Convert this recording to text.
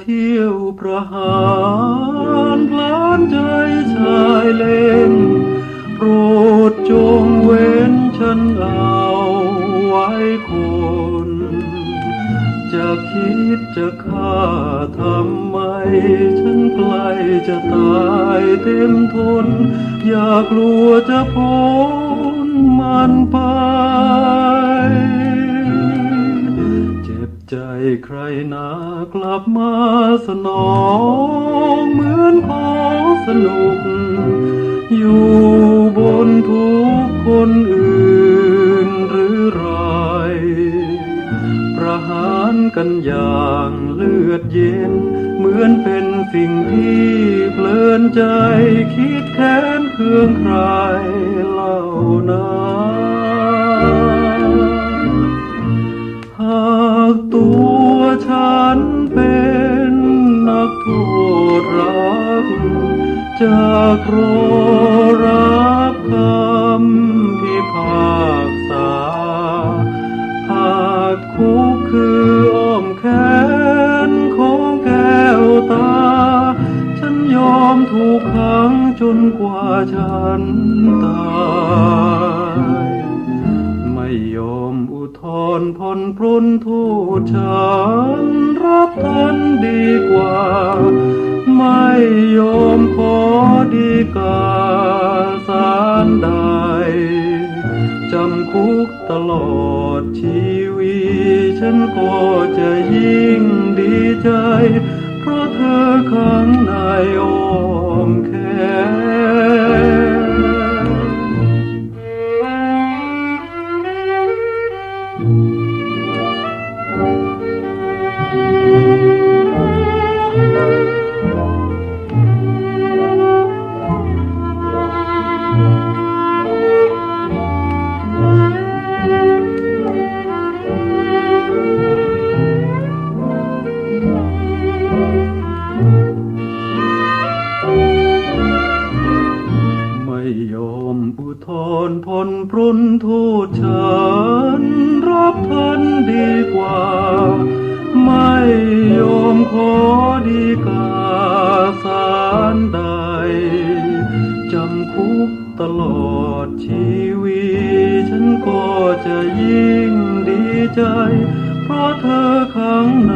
เที่ยวประหารพลานใจชายเล่น โปรดจงเว้นฉันเอาไว้คน จะคิดจะฆ่าทำไม ฉันใกล้จะตายเต็มทน อย่ากลัวจะพ้นมันไป นากลับมาสนองเหมือนขอสนุก อยู่บนทุกคนอื่นหรือไรประหารกันอย่างเลือดเย็น เหมือนเป็นสิ่งที่เพลินใจคิดแค้นเครื่องใครเล่านะหากตัว ฉันเป็นนักโทษรัก จากรอรับคำพิพากษา หากคุกคืออ้อมแขนของแก้วตา ฉันยอมถูกขังจนกว่าฉันตายไม่ยอมอุทธรณ์ผ่อนปรนโทษฉั นรับทันดีกว่า ไม่ยอมขอดีกาสารใดจำคุกตลอดชีวิตฉันก็จะยิ่งดีใจ เพราะเธอข้างในโอ ทธรณ์ผ่อนปรนโทษฉันรับทันดีกว่า ไม่ยอมขอดีกาสารใด จำคุกตลอดชีวิต ฉันก็จะยิ่งดีใจ เพราะเธอข้างใน